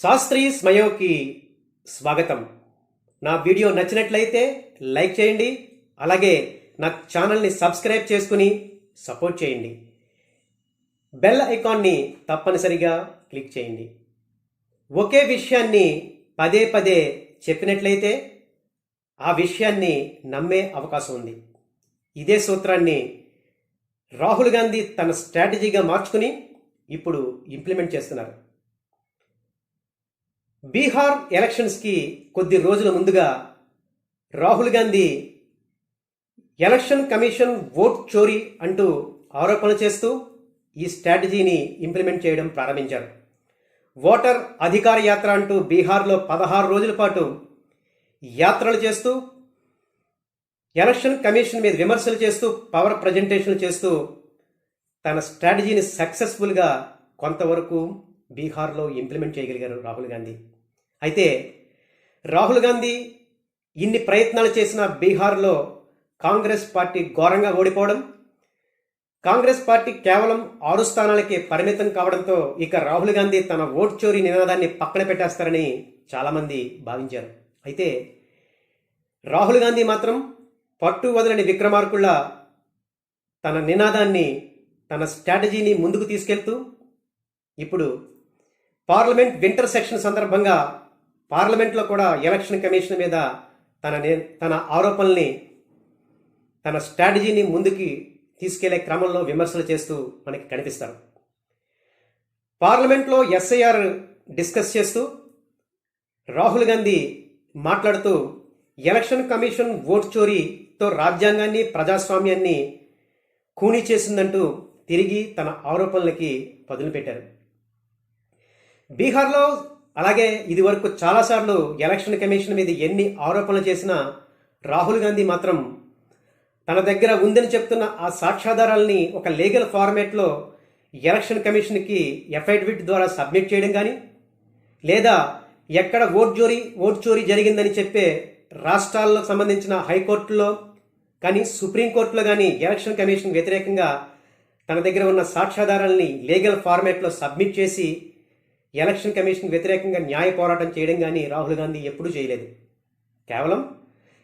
శాస్త్రీ స్మయోకి స్వాగతం. నా వీడియో నచ్చినట్లయితే లైక్ చేయండి అలాగే నా ఛానల్ని సబ్స్క్రైబ్ చేసుకుని సపోర్ట్ చేయండి. బెల్ ఐకాన్ని తప్పనిసరిగా క్లిక్ చేయండి. ఒకే విషయాన్ని పదే పదే చెప్పినట్లయితే ఆ విషయాన్ని నమ్మే అవకాశం ఉంది. ఇదే సూత్రాన్ని రాహుల్ గాంధీ తన స్ట్రాటజీగా మార్చుకుని ఇప్పుడు ఇంప్లిమెంట్ చేస్తున్నారు. బీహార్ ఎలక్షన్స్కి కొద్ది రోజుల ముందుగా Rahul Gandhi election commission vote చోరీ అంటూ ఆరోపణలు చేస్తూ ఈ స్ట్రాటజీని ఇంప్లిమెంట్ చేయడం ప్రారంభించారు. ఓటర్ అధికార యాత్ర అంటూ బీహార్లో పదహారు రోజుల పాటు యాత్రలు చేస్తూ ఎలక్షన్ కమిషన్ మీద విమర్శలు చేస్తూ పవర్ ప్రజెంటేషన్లు చేస్తూ తన స్ట్రాటజీని సక్సెస్ఫుల్గా కొంతవరకు బీహార్లో ఇంప్లిమెంట్ చేయగలిగారు రాహుల్ గాంధీ. అయితే రాహుల్ గాంధీ ఇన్ని ప్రయత్నాలు చేసిన బీహార్లో కాంగ్రెస్ పార్టీ ఘోరంగా ఓడిపోవడం కాంగ్రెస్ పార్టీ కేవలం ఆరు స్థానాలకే పరిమితం కావడంతో ఇక రాహుల్ గాంధీ తన ఓట్ చోరీ నినాదాన్ని పక్కన పెట్టేస్తారని చాలామంది భావించారు. అయితే రాహుల్ గాంధీ మాత్రం పట్టు వదలని విక్రమార్కుళ్ళ తన నినాదాన్ని తన స్ట్రాటజీని ముందుకు తీసుకెళ్తూ ఇప్పుడు పార్లమెంట్ వింటర్ సెక్షన్ సందర్భంగా పార్లమెంట్లో కూడా ఎలక్షన్ కమిషన్ మీద తన నే- తన ఆరోపణల్ని తన స్ట్రాటజీని ముందుకి తీసుకెళ్ళే క్రమంలో విమర్శలు చేస్తూ మనకి కనిపిస్తారు. పార్లమెంట్లో ఎస్ఐఆర్ డిస్కస్ చేస్తూ రాహుల్ గాంధీ మాట్లాడుతూ ఎలక్షన్ కమిషన్ ఓట్ చోరీతో రాజ్యాంగాన్ని ప్రజాస్వామ్యాన్ని ఖూనీ చేసిందంటూ తిరిగి తన ఆరోపణలకి పదులు పెట్టారు బీహార్లో అలాగే ఇది వరకు చాలాసార్లు ఎలక్షన్ కమిషన్ మీద ఎన్ని ఆరోపణలు చేసినా రాహుల్ గాంధీ మాత్రం తన దగ్గర ఉందని చెప్తున్న ఆ సాక్ష్యాధారాలని ఒక లీగల్ ఫార్మేట్లో ఎలక్షన్ కమిషన్కి ఎఫైడవిట్ ద్వారా సబ్మిట్ చేయడం కానీ లేదా ఎక్కడ ఓట్ చోరీ ఓట్ చోరీ జరిగిందని చెప్పే రాష్ట్రాలకు సంబంధించిన హైకోర్టులో కానీ సుప్రీంకోర్టులో కానీ ఎలక్షన్ కమిషన్ వ్యతిరేకంగా తన దగ్గర ఉన్న సాక్ష్యాధారాలని లీగల్ ఫార్మేట్లో సబ్మిట్ చేసి ఎలక్షన్ కమిషన్ వ్యతిరేకంగా న్యాయ పోరాటం చేయడం కానీ రాహుల్ గాంధీ ఎప్పుడూ చేయలేదు. కేవలం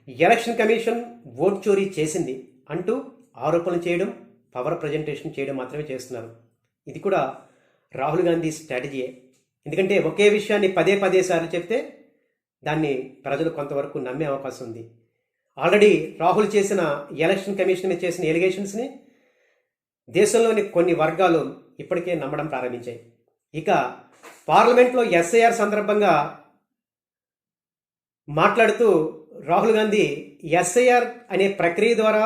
ఎలక్షన్ కమిషన్ ఓట్ చోరీ చేసింది అంటూ ఆరోపణలు చేయడం పవర్ ప్రజెంటేషన్ చేయడం మాత్రమే చేస్తున్నారు. ఇది కూడా రాహుల్ గాంధీ స్ట్రాటజీయే. ఎందుకంటే ఒకే విషయాన్ని పదే పదే సార్లు చెప్తే దాన్ని ప్రజలు కొంతవరకు నమ్మే అవకాశం ఉంది. ఆల్రెడీ రాహుల్ చేసిన ఎలక్షన్ కమిషన్ మీద చేసిన ఎలిగేషన్స్ని దేశంలోని కొన్ని వర్గాలు ఇప్పటికే నమ్మడం ప్రారంభించాయి. ఇక పార్లమెంట్లో ఎస్ఐఆర్ సందర్భంగా మాట్లాడుతూ రాహుల్ గాంధీ ఎస్ఐఆర్ అనే ప్రక్రియ ద్వారా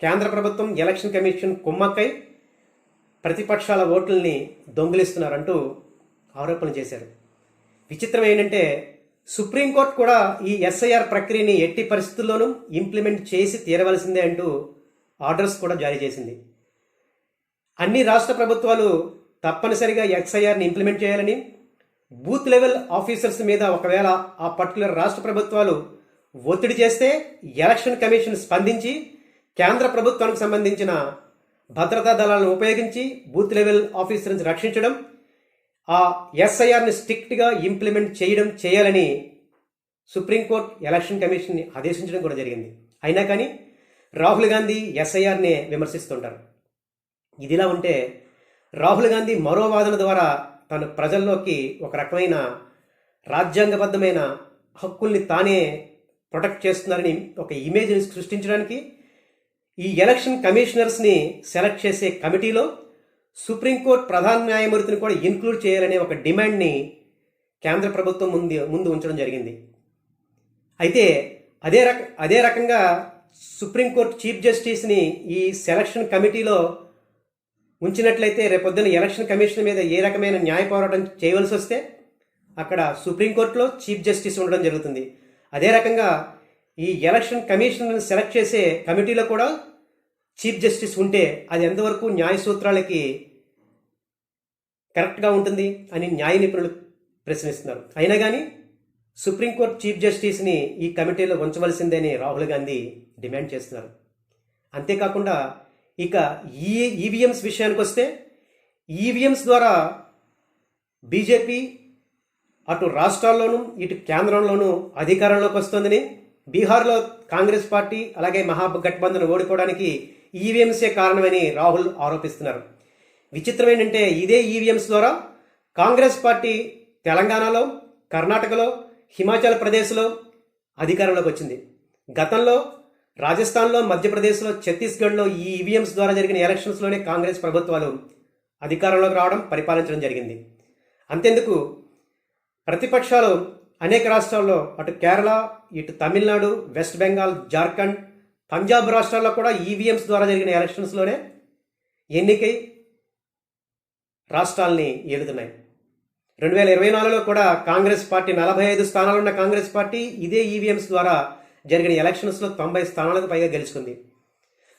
కేంద్ర ప్రభుత్వం ఎలక్షన్ కమిషన్ కుమ్మక్కై ప్రతిపక్షాల ఓట్లని దొంగిలిస్తున్నారంటూ ఆరోపణలు చేశారు. విచిత్రం ఏంటంటే సుప్రీంకోర్టు కూడా ఈ ఎస్ఐఆర్ ప్రక్రియని ఎట్టి పరిస్థితుల్లోనూ ఇంప్లిమెంట్ చేసి తీరవలసిందే అంటూ ఆర్డర్స్ కూడా జారీ చేసింది. అన్ని రాష్ట్ర ప్రభుత్వాలు తప్పనిసరిగా ఎక్స్ఐఆర్ని ఇంప్లిమెంట్ చేయాలని బూత్ లెవెల్ ఆఫీసర్స్ మీద ఒకవేళ ఆ పర్టికులర్ రాష్ట్ర ప్రభుత్వాలు ఒత్తిడి చేస్తే ఎలక్షన్ కమిషన్ స్పందించి కేంద్ర ప్రభుత్వానికి సంబంధించిన భద్రతా దళాలను ఉపయోగించి బూత్ లెవెల్ ఆఫీసర్ని రక్షించడం ఆ ఎస్ఐఆర్ని స్ట్రిక్ట్గా ఇంప్లిమెంట్ చేయడం చేయాలని సుప్రీంకోర్టు ఎలక్షన్ కమిషన్ని ఆదేశించడం కూడా జరిగింది. అయినా కానీ రాహుల్ గాంధీ ఎస్ఐఆర్నే విమర్శిస్తుంటారు. ఇదిలా ఉంటే రాహుల్ గాంధీ మరో వాదన ద్వారా తన ప్రజల్లోకి ఒక రకమైన రాజ్యాంగబద్ధమైన హక్కుల్ని తానే ప్రొటెక్ట్ చేస్తున్నారని ఒక ఇమేజ్ని సృష్టించడానికి ఈ ఎలక్షన్ కమిషనర్స్ని సెలెక్ట్ చేసే కమిటీలో సుప్రీంకోర్టు ప్రధాన న్యాయమూర్తిని కూడా ఇన్క్లూడ్ చేయాలనే ఒక డిమాండ్ని కేంద్ర ప్రభుత్వం ముందు ముందు ఉంచడం జరిగింది. అయితే అదే రక అదే రకంగా సుప్రీంకోర్టు చీఫ్ జస్టిస్ని ఈ సెలక్షన్ కమిటీలో ఉంచినట్లయితే రేపొద్దున ఎలక్షన్ కమిషన్ మీద ఏ రకమైన న్యాయ పోరాటం చేయవలసి వస్తే అక్కడ సుప్రీంకోర్టులో చీఫ్ జస్టిస్ ఉండడం జరుగుతుంది. అదే రకంగా ఈ ఎలక్షన్ కమిషన్ను సెలెక్ట్ చేసే కమిటీలో కూడా చీఫ్ జస్టిస్ ఉంటే అది ఎంతవరకు న్యాయ సూత్రాలకి కరెక్ట్గా ఉంటుంది అని న్యాయ నిపుణులు ప్రశ్నిస్తున్నారు. అయినా కానీ సుప్రీంకోర్టు చీఫ్ జస్టిస్ని ఈ కమిటీలో ఉంచవలసిందని రాహుల్ గాంధీ డిమాండ్ చేస్తున్నారు. అంతేకాకుండా ఇక ఈ ఈవీఎంస్ విషయానికి వస్తే ఈవీఎంస్ ద్వారా బీజేపీ అటు రాష్ట్రాల్లోనూ ఇటు కేంద్రంలోనూ అధికారంలోకి వస్తుందని బీహార్లో కాంగ్రెస్ పార్టీ అలాగే మహాగఠబంధన్ ఓడిపోవడానికి ఈవీఎంసే కారణమని రాహుల్ ఆరోపిస్తున్నారు. విచిత్రం ఏంటంటే ఇదే ఈవీఎంస్ ద్వారా కాంగ్రెస్ పార్టీ తెలంగాణలో కర్ణాటకలో హిమాచల్ ప్రదేశ్లో అధికారంలోకి వచ్చింది. గతంలో రాజస్థాన్లో మధ్యప్రదేశ్లో ఛత్తీస్గఢ్లో ఈ ఈవీఎంస్ ద్వారా జరిగిన ఎలక్షన్స్లోనే కాంగ్రెస్ ప్రభుత్వాలు అధికారంలోకి రావడం పరిపాలించడం జరిగింది. అంతెందుకు ప్రతిపక్షాలు అనేక రాష్ట్రాల్లో అటు కేరళ ఇటు తమిళనాడు వెస్ట్ బెంగాల్ జార్ఖండ్ పంజాబ్ రాష్ట్రాల్లో కూడా ఈవీఎంస్ ద్వారా జరిగిన ఎలక్షన్స్లోనే ఎన్నికై రాష్ట్రాల్ని ఏలుతున్నాయి. రెండు వేల ఇరవై నాలుగులో కూడా కాంగ్రెస్ పార్టీ నలభై ఐదు స్థానాలున్న కాంగ్రెస్ పార్టీ ఇదే ఈవీఎంస్ ద్వారా జరిగిన ఎలక్షన్స్లో తొంభై స్థానాలకు పైగా గెలుచుకుంది.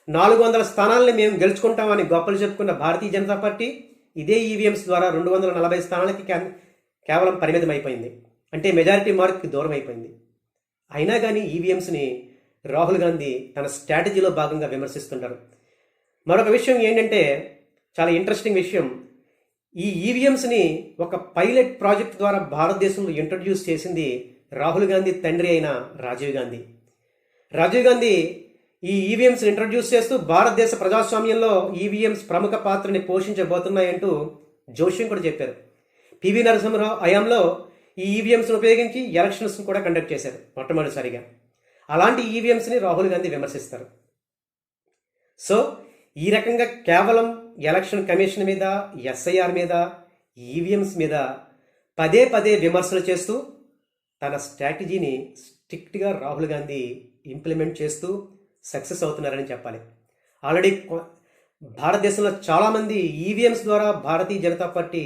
నాలుగు వందల స్థానాలని మేము గెలుచుకుంటామని గొప్పలు చెప్పుకున్న భారతీయ జనతా పార్టీ ఇదే ఈవీఎంస్ ద్వారా రెండు వందల నలభై స్థానాలకి కే- కేవలం పరిమితం అయిపోయింది అంటే మెజారిటీ మార్క్కి దూరం అయిపోయింది అయినా కానీ ఈవీఎంస్ని రాహుల్ గాంధీ తన స్ట్రాటజీలో భాగంగా విమర్శిస్తుంటారు. మరొక విషయం ఏంటంటే చాలా ఇంట్రెస్టింగ్ విషయం. ఈ ఈవీఎంస్ని ఒక పైలట్ ప్రాజెక్ట్ ద్వారా భారతదేశంలో ఇంట్రడ్యూస్ చేసింది రాహుల్ గాంధీ తండ్రి అయిన రాజీవ్ గాంధీ. రాజీవ్ గాంధీ ఈ ఈవీఎంస్ ఇంట్రడ్యూస్ చేస్తూ భారతదేశ ప్రజాస్వామ్యంలో ఈవీఎంస్ ప్రముఖ పాత్రని పోషించబోతున్నాయంటూ జోష్యం కూడా చెప్పారు. పివి నరసింహరావు హయాంలో ఈ ఈవీఎంస్ను ఉపయోగించి ఎలక్షన్స్ కూడా కండక్ట్ చేశారు మొట్టమొదటిసారిగా. అలాంటి ఈవీఎంస్ని రాహుల్ గాంధీ విమర్శిస్తారు. సో ఈ రకంగా కేవలం ఎలక్షన్ కమిషన్ మీద ఎస్ఐఆర్ మీద ఈవీఎంస్ మీద పదే పదే విమర్శలు చేస్తూ తన స్ట్రాటజీని స్ట్రిక్ట్గా రాహుల్ గాంధీ ఇంప్లిమెంట్ చేస్తూ సక్సెస్ అవుతున్నారని చెప్పాలి. ఆల్రెడీ భారతదేశంలో చాలామంది ఈవీఎంస్ ద్వారా భారతీయ జనతా పార్టీ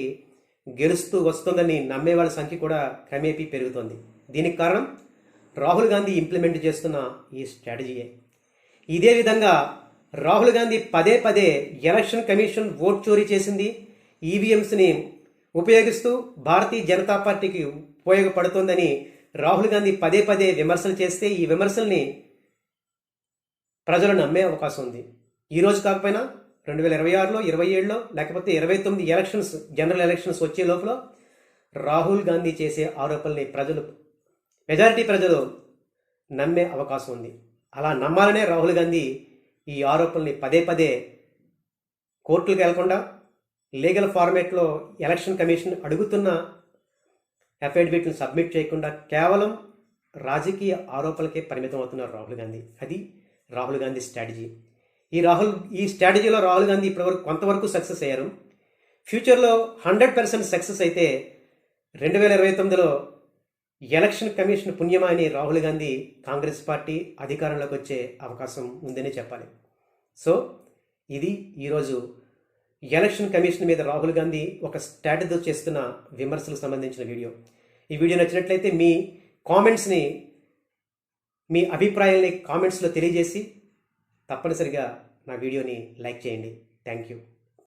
గెలుస్తూ వస్తుందని నమ్మే వాళ్ళ సంఖ్య కూడా క్రమేపీ పెరుగుతోంది. దీనికి కారణం రాహుల్ గాంధీ ఇంప్లిమెంట్ చేస్తున్న ఈ స్ట్రాటజీయే. ఇదే విధంగా రాహుల్ గాంధీ పదే పదే ఎలక్షన్ కమిషన్ ఓట్ చోరీ చేసింది. ఈవీఎంస్ని ఉపయోగిస్తూ భారతీయ జనతా పార్టీకి ఉపయోగపడుతోందని రాహుల్ గాంధీ పదే పదే విమర్శలు చేస్తే ఈ విమర్శల్ని ప్రజలు నమ్మే అవకాశం ఉంది. ఈ రోజు కాకపోయినా రెండు వేల ఇరవై ఆరులో ఇరవై ఏడులో లేకపోతే ఇరవై తొమ్మిది ఎలక్షన్స్ జనరల్ ఎలక్షన్స్ వచ్చే లోపల రాహుల్ గాంధీ చేసే ఆరోపణల్ని ప్రజలు మెజారిటీ ప్రజలు నమ్మే అవకాశం ఉంది. అలా నమ్మాలనే రాహుల్ గాంధీ ఈ ఆరోపణల్ని పదే పదే కోర్టులకు వెళ్ళకుండా లీగల్ ఫార్మేట్లో ఎలక్షన్ కమిషన్ అడుగుతున్న అఫిడవిట్ను సబ్మిట్ చేయకుండా కేవలం రాజకీయ ఆరోపణలకే పరిమితం అవుతున్నారు రాహుల్ గాంధీ. అది రాహుల్ గాంధీ స్ట్రాటజీ. ఈ రాహుల్ ఈ స్ట్రాటజీలో రాహుల్ గాంధీ ఇప్పటివరకు కొంతవరకు సక్సెస్ అయ్యారు. ఫ్యూచర్లో హండ్రెడ్ పర్సెంట్ సక్సెస్ అయితే రెండు వేల ఇరవై తొమ్మిదిలో ఎలక్షన్ కమిషన్ పుణ్యమా అని రాహుల్ గాంధీ కాంగ్రెస్ పార్టీ అధికారంలోకి వచ్చే అవకాశం ఉందని చెప్పాలి. సో ఇది ఈరోజు ఎలక్షన్ కమిషన్ మీద రాహుల్ గాంధీ ఒక స్ట్రాటజీతో చేస్తున్న విమర్శలకు సంబంధించిన వీడియో. ఈ వీడియో నచ్చినట్లయితే మీ కామెంట్స్ని మీ అభిప్రాయాల్ని కామెంట్స్లో తెలియజేసి తప్పనిసరిగా నా వీడియోని లైక్ చేయండి. Thank you.